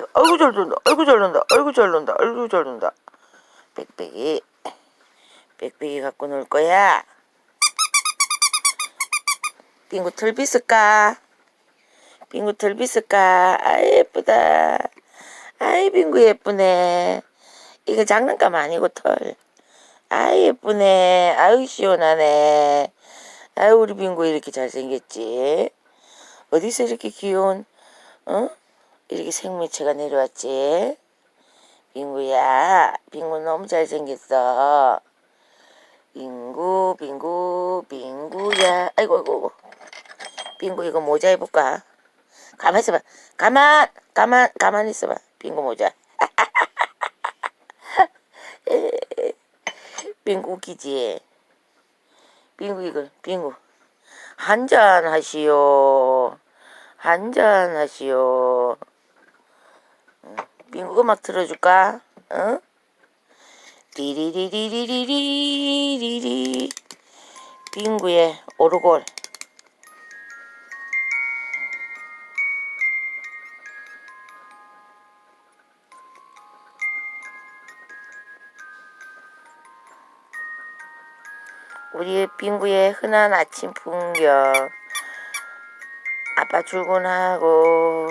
아이고 잘 논다 아이고 잘 논다 아이고 잘 논다. 빽빽이 빽빽이 갖고 놀 거야. 빙구 털 빗을까? 빙구 털 빗을까? 아 예쁘다. 아이 빙구 예쁘네. 이거 장난감 아니고 털. 아 예쁘네. 아유 시원하네. 아유 우리 빙구 이렇게 잘생겼지. 어디서 이렇게 귀여운 어 이렇게 생물체가 내려왔지. 빙구야 빙구 너무 잘생겼어. 빙구 빙구 빙구야. 아이고 아이고. 빙구 이거 모자 해볼까? 가만 있어봐. 가만 가만 가만 있어봐. 빙구 모자. 빙구 웃기지? 빙구 이거 빙구. 한잔 하시오. 한잔 하시오 응, 빙구 음악 틀어줄까? 응? 리리리리리리리리리. 빙구의 오르골. 우리 빙구의 흔한 아침 풍경. 아빠 출근하고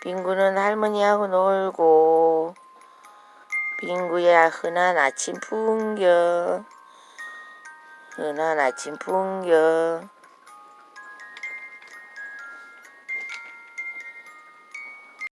빙구는 할머니하고 놀고 빙구의 흔한 아침 풍경 흔한 아침 풍경